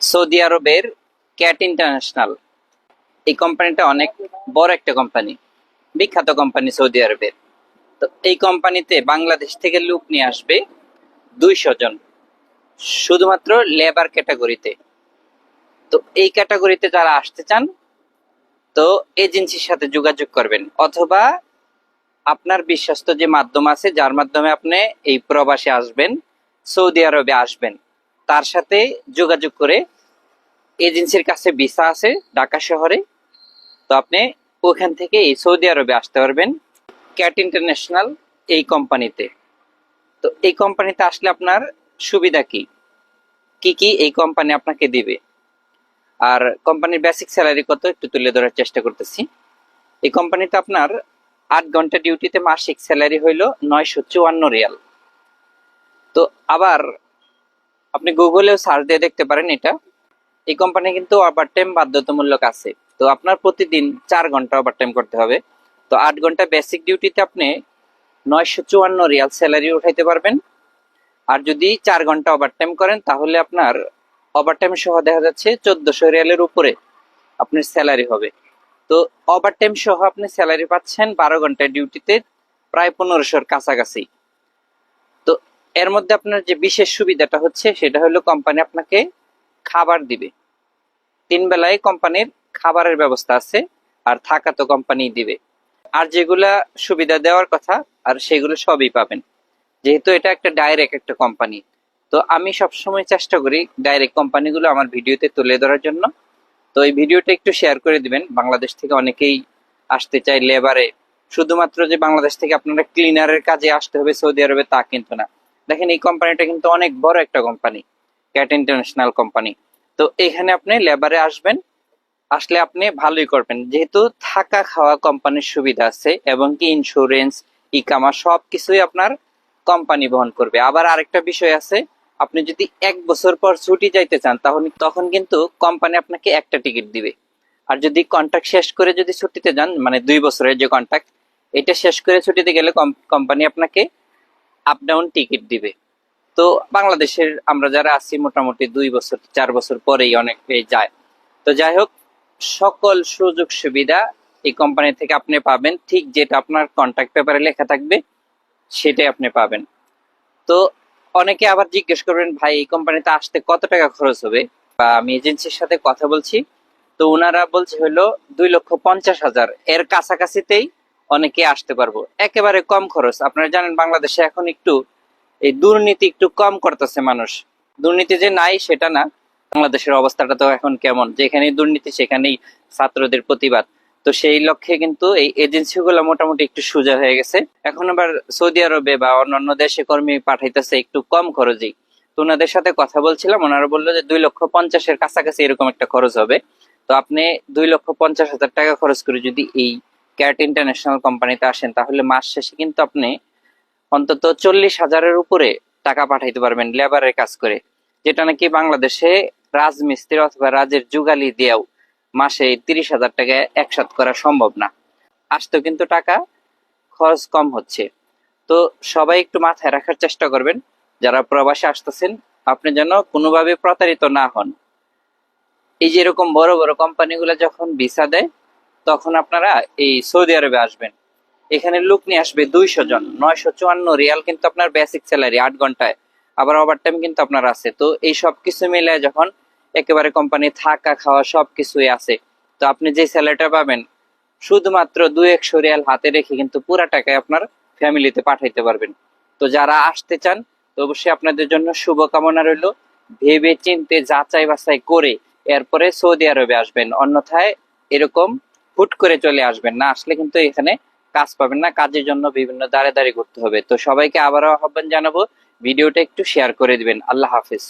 Saudi আরবের cat international. এই কোম্পানিটা অনেক বড় একটা কোম্পানি, বিখ্যাত কোম্পানি সৌদি আরবের। তো এই কোম্পানিতে বাংলাদেশ থেকে লোক নিয়ে আসবে দুইশো জন, শুধুমাত্র লেবার ক্যাটাগরিতে তো এই ক্যাটাগরিতে যারা আসতে চান, তো এজেন্সির সাথে যোগাযোগ করবেন, অথবা আপনার বিশ্বস্ত যে মাধ্যম আছে, যার মাধ্যমে আপনি এই প্রবাসে আসবেন, সৌদি আরবে আসবেন। তার সাথে যোগাযোগ করে এজেন্সির কাছে ভিসা আছে ঢাকা শহরে। তো আপনি ওখান থেকে এই সৌদি আরবে আসতে পারবেন, ক্যাট ইন্টারন্যাশনাল এই কোম্পানিতে। তো এই কোম্পানিতে আসলে আপনার সুবিধা কি? কি কি এই কোম্পানি আপনাকে দিবে? আর কোম্পানির বেসিক স্যালারি কত? একটু তুলে ধরার চেষ্টা করতেছি। এই কোম্পানিতে আপনার আট ঘণ্টা ডিউটিতে মাসিক স্যালারি হইল নয়শো চুয়ান্ন রিয়াল। তো আবার আপনি গুগলেও সার্চ দিয়ে দেখতে পারেন এটা। এই কোম্পানি কিন্তু ওভার টাইম বাধ্যতামূলক আছে। তো আপনার প্রতিদিন চার ঘণ্টা ওভার টাইম করতে হবে। তো আট ঘণ্টা বেসিক ডিউটিতে আপনি নয়শো চুয়ান্ন রিয়াল স্যালারি উঠাইতে পারবেন। আর যদি চার ঘণ্টা ওভার টাইম করেন, তাহলে আপনার ওভার টাইম সহ দেখা যাচ্ছে চোদ্দশো রিয়ালের উপরে আপনার স্যালারি হবে। তো ওভার টাইম সহ আপনি স্যালারি পাচ্ছেন বারো ঘণ্টা ডিউটিতে প্রায় পনেরোশোর কাছাকাছি। এর মধ্যে আপনার যে বিশেষ সুবিধাটা হচ্ছে, সেটা হলো কোম্পানি আপনাকে খাবার দিবে। তিন বেলায় কোম্পানির খাবারের ব্যবস্থা আছে, আর থাকা তো কোম্পানি দিবে। আর যেগুলা সুবিধা দেওয়ার কথা, আর সেগুলো সবই পাবেন। যেহেতু এটা একটা ডাইরেক্ট একটা কোম্পানি তো আমি সবসময় চেষ্টা করি ডাইরেক্ট কোম্পানিগুলো আমার ভিডিওতে তুলে ধরার জন্য। তো এই ভিডিওটা একটু শেয়ার করে দিবেন। বাংলাদেশ থেকে অনেকেই আসতে চায় লেবারে শুধুমাত্র যে বাংলাদেশ থেকে আপনারা ক্লিনারের কাজে আসতে হবে সৌদি আরবে, তা কিন্তু না। দেখেন, এই কোম্পানিটা কিন্তু অনেক বড় একটা কোম্পানি ক্যাট ইন্টারন্যাশনাল কোম্পানি তো এখানে আপনি লেবারে আসবেন, আসলে আপনি ভালোই করবেন। যেহেতু থাকা খাওয়া কোম্পানির সুবিধা আছে এবং কি ইন্স্যুরেন্স ইকামা সব কিছুই আপনার কোম্পানি বহন করবে। আবার আরেকটা বিষয় আছে, আপনি যদি এক বছর পর ছুটি যাইতে চান, তাহলে তখন কিন্তু কোম্পানি আপনাকে একটা টিকিট দিবে। আর যদি কন্ট্রাক্ট শেষ করে যদি ছুটিতে যান মানে দুই বছরের যে কন্ট্রাক্ট এটা শেষ করে ছুটিতে গেলে কোম্পানি আপনাকে আপ ডাউন টিকিট দিবে। তো বাংলাদেশের আমরা যারা আছি মোটামুটি দুই বছর, চার বছর পরেই অনেকেই যায়। তো যাই হোক, সকল সুযোগ সুবিধা এই কোম্পানি থেকে আপনি পাবেন। ঠিক যেটা আপনার কন্ট্যাক্ট পেপারে লেখা থাকবে, সেটাই আপনি পাবেন। তো অনেকে আবার জিজ্ঞেস করবেন, ভাই, এই কোম্পানিতে আসতে কত টাকা খরচ হবে? বা আমি এজেন্সির সাথে কথা বলছি। তো ওনারা বলছে হলো দুই লক্ষ পঞ্চাশ হাজার। এর কাছাকাছিতেই অনেকে আসতে পারব। একেবারে কম খরচ। আপনারা জানেন বাংলাদেশে এখন একটু এই দুর্নীতি একটু কম করতেছে মানুষ। দুর্নীতি যে নাই সেটা না। বাংলাদেশের অবস্থাটা তো এখন কেমন? যেখানে দুর্নীতি, সেখানেই ছাত্রদের প্রতিবাদ। তো সেই লক্ষ্যে কিন্তু এই এজেন্সিগুলো মোটামুটি একটু সোজা হয়ে গেছে। এখন আবার সৌদি আরবে বা অন্যান্য দেশে কর্মী পাঠাইতেছে একটু কম খরচেই। তো ওনাদের সাথে কথা বলছিলাম। ওনারা বলল যে দুই লক্ষ পঞ্চাশের কাছাকাছি এরকম একটা খরচ হবে। তো আপনি দুই লক্ষ পঞ্চাশ হাজার টাকা খরচ করে যদি এই ক্যাট ইন্টারন্যাশনাল কোম্পানিতে আসেন, তাহলে মাস শেষে কিন্তু আপনি অন্তত চল্লিশ হাজারের উপরে টাকা পাঠাইতে পারবেন লেবারের কাজ করে, যেটা নাকি বাংলাদেশে রাজমিস্ত্রি অথবা রাজের যুগালি দিয়েও মাসে তিরিশ হাজার টাকা একসাথ করা সম্ভব না। আসতেও কিন্তু টাকা খরচ কম হচ্ছে। তো সবাই একটু মাথায় রাখার চেষ্টা করবেন, যারা প্রবাসে আসতেছেন, আপনি যেন কোনোভাবে প্রতারিত না হন। এই যে এরকম বড় বড় কোম্পানিগুলো যখন ভিসা দেয় তখন আপনারা এই সৌদি আরবে আসবেন। এখানে লোক নিয়ে আসবে দুইশো জন, নয়শো চুয়ান্ন রিয়াল কিন্তু আপনার বেসিক স্যালারি আট ঘন্টায়। আবার ওভার টাইম কিন্তু আপনার আছে। তো এই সব কিছু মিলে যখন একেবারে কোম্পানি থাকা খাওয়া সব কিছুই আছে। তো আপনি যে স্যালারিটা পাবেন, শুধুমাত্র দুই একশো রিয়াল হাতে রেখে কিন্তু পুরা টাকায় আপনার ফ্যামিলিতে পাঠাইতে পারবেন। তো যারা আসতে চান, তো অবশ্যই আপনাদের জন্য শুভকামনা রইল। ভেবে চিনতে যাচাই বাছাই করে এরপরে সৌদি আরবে আসবেন। অন্যথায় এরকম হুট করে চলে আসবেন না, আসলে কিন্তু এখানে কাজ পাবেন না, কাজের জন্য বিভিন্ন দাঁড়ে দাঁড়িয়ে করতে হবে। তো সবাইকে আবারও আহ্বান জানাব, ভিডিওটা একটু শেয়ার করে দিবেন। আল্লাহ হাফিজ।